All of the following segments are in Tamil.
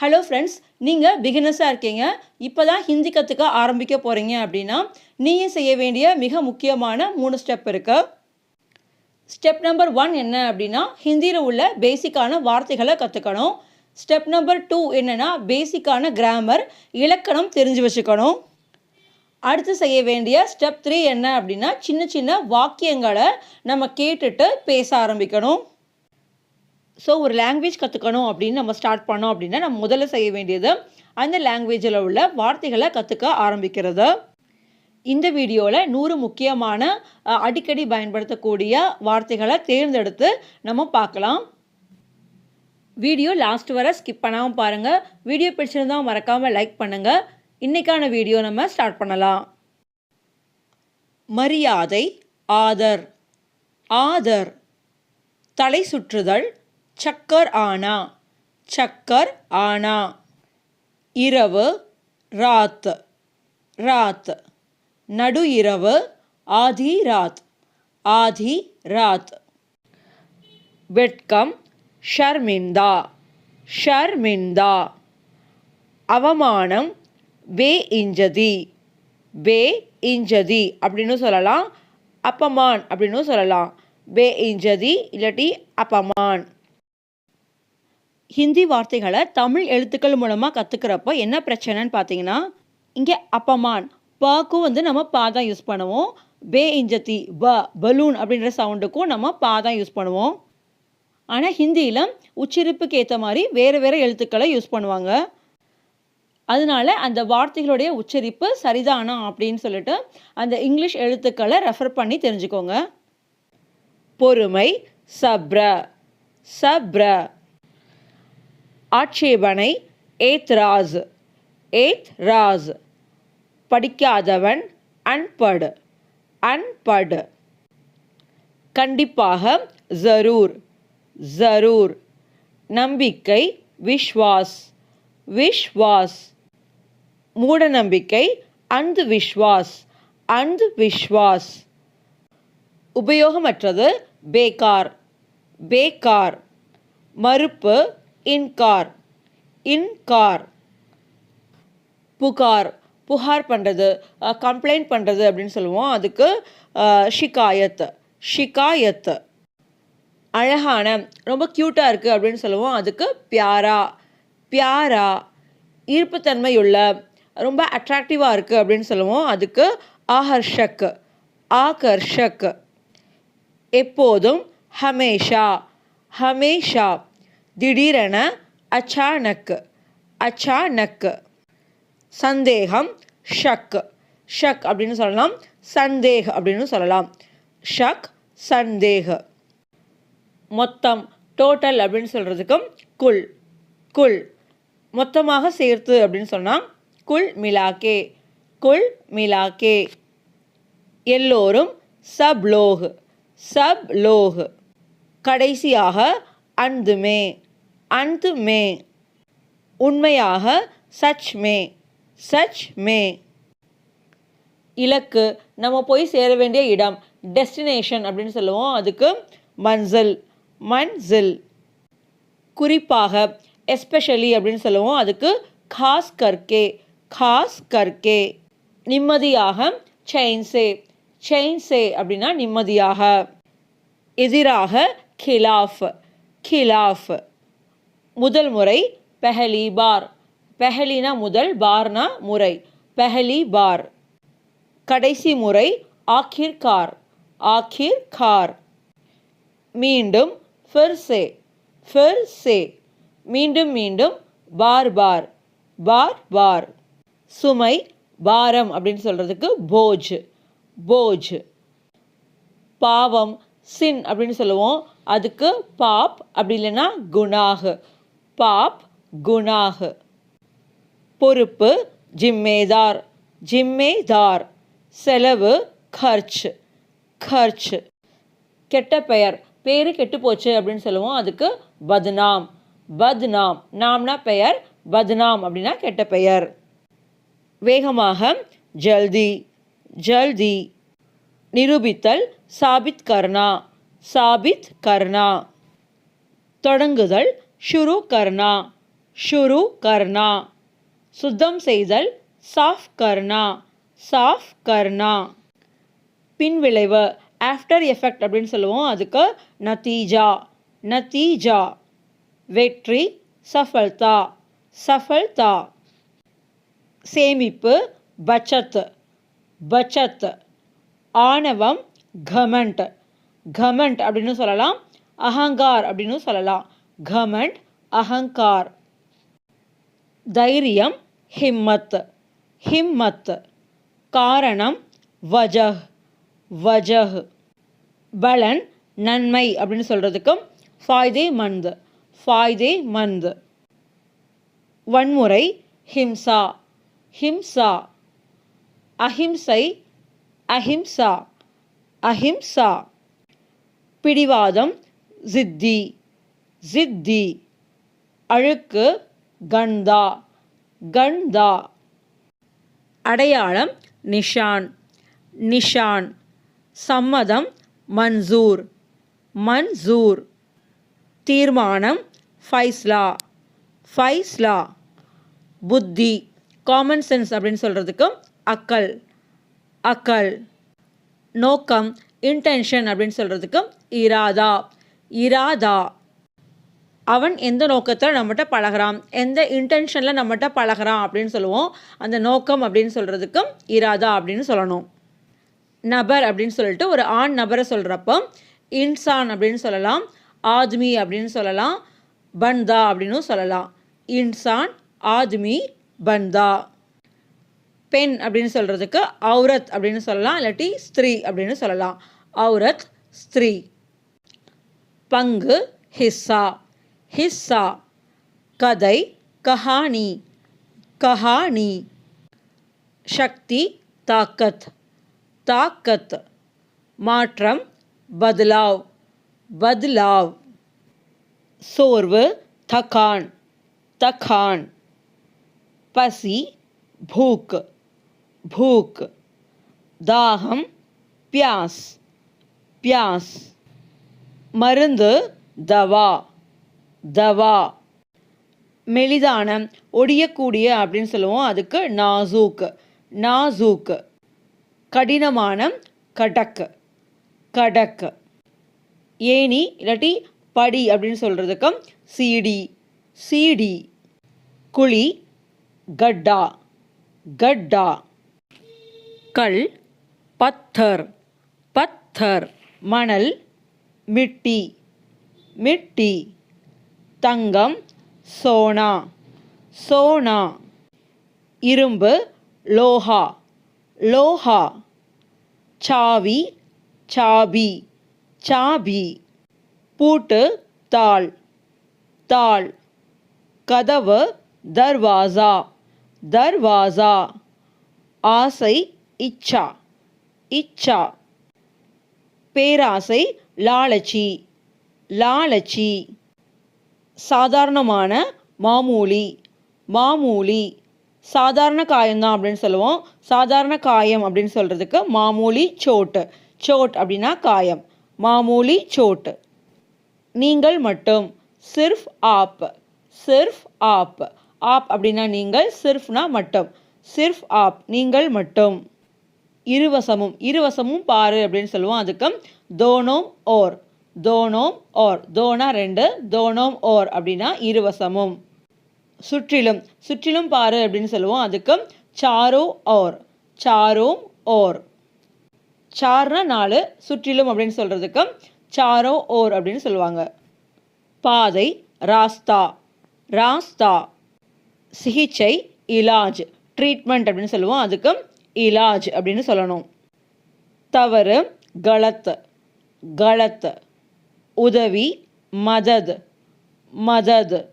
ஹலோ ஃப்ரெண்ட்ஸ் நீங்கள் பிகினஸாக இருக்கீங்க. இப்போ தான் ஹிந்தி கற்றுக்க ஆரம்பிக்க போகிறீங்க அப்படின்னா நீங்கள் செய்ய வேண்டிய மிக முக்கியமான மூணு ஸ்டெப் இருக்கு. ஸ்டெப் நம்பர் ஒன் என்ன அப்படின்னா ஹிந்தியில் உள்ள பேசிக்கான வார்த்தைகளை கற்றுக்கணும் ஸ்டெப் நம்பர் டூ என்னென்னா பேசிக்கான கிராமர் இலக்கணம் தெரிஞ்சு வச்சுக்கணும். அடுத்து செய்ய வேண்டிய ஸ்டெப் த்ரீ என்ன அப்படின்னா சின்ன சின்ன வாக்கியங்களை நம்ம கேட்டுட்டு பேச ஆரம்பிக்கணும். ஸோ ஒரு லாங்குவேஜ் கற்றுக்கணும் அப்படின்னு நம்ம ஸ்டார்ட் பண்ணோம் அப்படின்னா நம்ம முதல்ல செய்ய வேண்டியது அந்த லாங்குவேஜில் உள்ள வார்த்தைகளை கற்றுக்க ஆரம்பிக்கிறது. இந்த வீடியோவில் நூறு முக்கியமான அடிக்கடி பயன்படுத்தக்கூடிய வார்த்தைகளை தேர்ந்தெடுத்து நம்ம பார்க்கலாம். வீடியோ லாஸ்ட் வரை ஸ்கிப் பண்ணாமல் பாருங்கள் வீடியோ பிடிச்சிருந்தா மறக்காமல் லைக் பண்ணுங்கள் இன்றைக்கான வீடியோ நம்ம ஸ்டார்ட் பண்ணலாம். மரியாதை ஆதர் ஆதர் தலை சுற்றுதல் சக்கர் ஆனா. சக்கர் ஆனா. இரவு ராத். ராத். நடு இரவு ஆதி ராத். ஆதி ராத். வெட்கம் ஷர்மிந்தா. ஷர்மிந்தா. அவமானம் பே இஞ்சதி. பே இஞ்சதி அப்படின்னு சொல்லலாம். அப்பமான் அப்படின்னு சொல்லலாம். பே இஞ்சதி இல்லாட்டி அப்பமான். ஹிந்தி வார்த்தைகளை தமிழ் எழுத்துக்கள் மூலமாக கற்றுக்கிறப்ப என்ன பிரச்சனைன்னு பார்த்தீங்கன்னா இங்கே அப்பமான் பாக்கும் வந்து நம்ம பா தான் யூஸ் பண்ணுவோம். பே இஞ்சத்தி ப பலூன் அப்படின்ற சவுண்டுக்கும் நம்ம பா தான் யூஸ் பண்ணுவோம். ஆனால் ஹிந்தியில் உச்சரிப்புக்கு ஏற்ற மாதிரி வேறு வேறு எழுத்துக்களை யூஸ் பண்ணுவாங்க. அதனால அந்த வார்த்தைகளுடைய உச்சரிப்பு சரிதானா அப்படின்னு சொல்லிட்டு அந்த இங்கிலீஷ் எழுத்துக்களை ரெஃபர் பண்ணி தெரிஞ்சுக்கோங்க. பொறுமை சப்ர சப்ர. ஆட்சேபனை ஏத்ராஸ் ஏத்ராஸ். படிக்காதவன் அன்படு அன்படு. கண்டிப்பாக ஜரூர் ஜரூர். நம்பிக்கை விஸ்வாஸ் விஸ்வாஸ் மூடநம்பிக்கை அந்து விஸ்வாஸ் அந்து விஸ்வாஸ் உபயோகமற்றது பேகார் பேகார் மறுப்பு இன்கார் இன்கார் புகார். புகார் பண்ணுறது கம்ப்ளைண்ட் பண்ணுறது அப்படின்னு சொல்லுவோம். அதுக்கு ஷிகாயத் ஷிகாயத் அழகான ரொம்ப க்யூட்டாக இருக்குது அப்படின்னு சொல்லுவோம். அதுக்கு பியாரா. பியாரா. ஈர்ப்புத்தன்மையுள்ள ரொம்ப அட்ராக்டிவாக இருக்குது அப்படின்னு சொல்லுவோம். அதுக்கு ஆகர்ஷக். ஆகர்ஷக். எப்போதும் ஹமேஷா. ஹமேஷா. திடீரென அச்சானக் அச்சானக் சந்தேகம் ஷக். ஷக் அப்படின்னு சொல்லலாம் சந்தேக அப்படின்னு சொல்லலாம். ஷக் சந்தேக. மொத்தம் டோட்டல் அப்படின்னு சொல்கிறதுக்கும் குல் குல். மொத்தமாக சேர்த்து அப்படின்னு சொன்னால் குல் மிலாக்கே குல் மிலாக்கே. எல்லோரும் சப் லோகு சப் லோகு கடைசியாக அந்துமே. அந்து மே. உண்மையாக சச் மே. சச் மே. இலக்கு. நம்ம போய் சேர வேண்டிய இடம். டெஸ்டினேஷன் அப்படின்னு சொல்லுவோம். அதுக்கு மன்சில் மன்சில் குறிப்பாக எஸ்பெஷலி அப்படின்னு சொல்லுவோம். அதுக்கு காஸ் கர்கே காஸ் கர்கே நிம்மதியாக செயின்சே செயின்சே அப்படின்னா நிம்மதியாக. எதிராக கிலாஃப் கிலாஃப் முதல் முறை பெஹலி பார். பெஹலினா முதல் பார்னா முறை. பெஹலி பார். கடைசி முறை ஆக்கிர் கார். ஆக்கிர் கார். மீண்டும் ஃபிர் சே. ஃபிர் சே. மீண்டும் மீண்டும் பார் பார். பார் பார். சுமை பாரம் அப்படின்னு சொல்கிறதுக்கு போஜ். போஜ். பாவம் சின் அப்படின்னு சொல்லுவோம். அதுக்கு பாப் அப்படி இல்லைன்னா குணாகு பாப் குணாகு பொறுப்பு ஜிம்மேதார். ஜிம்மேதார். செலவு கர்ச். கர்ச். கெட்ட பெயர். பேரு கெட்டு போச்சு அப்படின்னு சொல்லுவோம். அதுக்கு பத்னாம் பத்னாம் நாம்னா பெயர் பத்னாம் அப்படின்னா கெட்ட பெயர். வேகமாக ஜல்தி. ஜல்தி. நிரூபித்தல் சாபித் கர்ணா. சாபித் கர்னா தொடங்குதல் ஷுரு கர்னா ஷுரு கர்னா சுத்தம் செய்தல் சாஃப் கர்னா சாஃப் கர்னா பின்விளைவு ஆஃப்டர் எஃபெக்ட் அப்படின்னு சொல்லுவோம். அதுக்கு நத்தீஜா நத்தீஜா. வெற்றி சஃபல்தா சஃபல்தா. சேமிப்பு பச்சத் பச்சத். ஆணவம் கமெண்ட். கமெண்ட் அப்படின்னு சொல்லலாம். அகங்கார் அப்படின்னு சொல்லலாம். கமண்ட் அகங்கார். தைரியம் ஹிம்மத். ஹிம்மத். காரணம் வஜஹ். வஜஹ். பலன் நன்மை அப்படின்னு சொல்கிறதுக்கும் ஃபாய்தே மந்த். ஃபாய்தே மந்த். வன்முறை ஹிம்சா. ஹிம்சா. அஹிம்சை அஹிம்சா. அஹிம்சா. பிடிவாதம் ஜித்தி ஜித்தி அழுக்கு கண்டா கண்டா அடையாளம் நிஷான். நிஷான். சம்மதம் மன்சூர். மன்சூர். தீர்மானம் ஃபைஸ்லா. ஃபைஸ்லா. புத்தி. காமன் சென்ஸ் அப்படின்னு சொல்கிறதுக்கு அக்கல். அக்கல். நோக்கம் இன்டென்ஷன் அப்படின்னு சொல்கிறதுக்கு இராதா. இராதா. அவன் எந்த நோக்கத்தில் நம்மகிட்ட பழகிறான்? எந்த இன்டென்ஷனில் நம்மகிட்ட பழகிறான் அப்படின்னு சொல்லுவோம். அந்த நோக்கம் அப்படின்னு சொல்கிறதுக்கும் இராதா அப்படின்னு சொல்லணும். நபர் அப்படின்னு சொல்லிட்டு ஒரு ஆண் நபரை சொல்கிறப்போ இன்சான் அப்படின்னு சொல்லலாம் ஆத்மி அப்படின்னு சொல்லலாம் பந்தா அப்படின்னு சொல்லலாம். இன்சான் ஆத்மி பந்தா. பெண் அப்படின்னு சொல்கிறதுக்கு ஔரத் அப்படின்னு சொல்லலாம் இல்லாட்டி ஸ்திரீ அப்படின்னு சொல்லலாம். ஔரத் ஸ்திரீ. பங்கு ஹிஸ்ஸா. ஹிஸ்ஸா கதை கஹானி கஹானி சக்தி தாக்கத் தாக்கத் மாற்றம் பத்லாவ் பத்லாவ் சோர்வு தகான் தகான் பசி भूख भूख தாகம் பியாஸ் பியாஸ் மருந்து தவா தவா மெலிதான ஒடியக்கூடிய அப்படின்னு சொல்லுவோம். அதுக்கு நாசூக். நாசூக். கடினமான கடக் கடக் ஏணி இல்லாட்டி படி அப்படின்னு சொல்கிறதுக்கு சீடி. சீடி. குழி கட்டா. கட்டா. கல் பத்தர். பத்தர். மணல் மிட்டி. மிட்டி. தங்கம் சோனா. சோனா. இரும்பு லோஹா. லோஹா. சாவி சாபி. சாபி. பூட்டு தாள். தாள். கதவு தர்வாசா. தர்வாசா. ஆசை இச்சா. இச்சா. பேராசை லாலச்சி. லாலச்சி. சாதாரணமான மாமூலி. மாமூலி. சாதாரண காயம்தான் அப்படின்னு சொல்லுவோம். சாதாரண காயம் அப்படின்னு சொல்கிறதுக்கு மாமூலி சோட்டு. சோட் அப்படின்னா காயம். மாமூலி சோட்டு. நீங்கள் மட்டும். சிர்ஃப் ஆப். சிர்ஃப் ஆப். ஆப் அப்படின்னா நீங்கள் சிர்ஃப்னா மட்டும். சிர்ஃப் ஆப். நீங்கள் மட்டும். இருவசமும். இருவசமும் பாரு அப்படின்னு சொல்லுவோம். அதுக்கு தோனோம் ஓர். தோனோம் ஓர். தோனா ரெண்டு தோனோம் ஓர் அப்படின்னா இருவசமும். சுற்றிலும். சுற்றிலும் பாரு அப்படின்னு சொல்லுவோம். அதுக்கு சாரோ ஓர். சாரோம் ஓர். சார்னா நாலு சுற்றிலும் அப்படின்னு சொல்கிறதுக்கு சாரோ ஓர் அப்படின்னு சொல்லுவாங்க. பாதை ராஸ்தா. ராஸ்தா. சிகிச்சை இலாஜ். ட்ரீட்மெண்ட் அப்படின்னு சொல்லுவோம். அதுக்கு இலாஜ் அப்படின்னு சொல்லணும். தவறு கலத்து. கலத்து. உதவி மதத் மதத்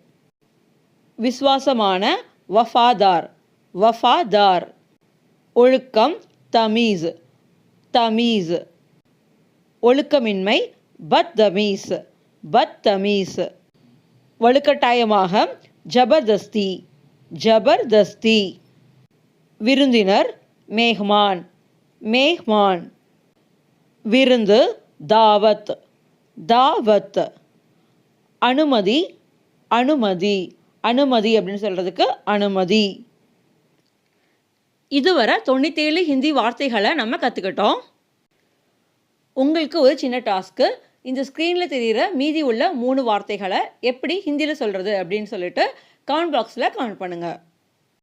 விசுவாசமான வஃபாதார் வஃபாதார் ஒழுக்கம் தமீஸ் தமீஸ் ஒழுக்கமின்மை பத் தமீஸ் பத் தமீஸ். வலுக்கட்டாயமாக ஜபர்தஸ்தி ஜபர்தஸ்தி. விருந்தினர் மேஹ்மான் மேஹ்மான். விருந்து தாவத். தாவத். அனுமதி அனுமதி அனுமதி அப்படின்னு சொல்கிறதுக்கு அனுமதி. இதுவரை தொண்ணூற்றேழு ஹிந்தி வார்த்தைகளை நம்ம கற்றுக்கிட்டோம் உங்களுக்கு ஒரு சின்ன டாஸ்க்கு இந்த ஸ்க்ரீனில் தெரிகிற மீதி உள்ள மூணு வார்த்தைகளை எப்படி ஹிந்தியில் சொல்கிறது அப்படின்னு சொல்லிட்டு கமெண்ட் பாக்ஸில் கமெண்ட் பண்ணுங்கள்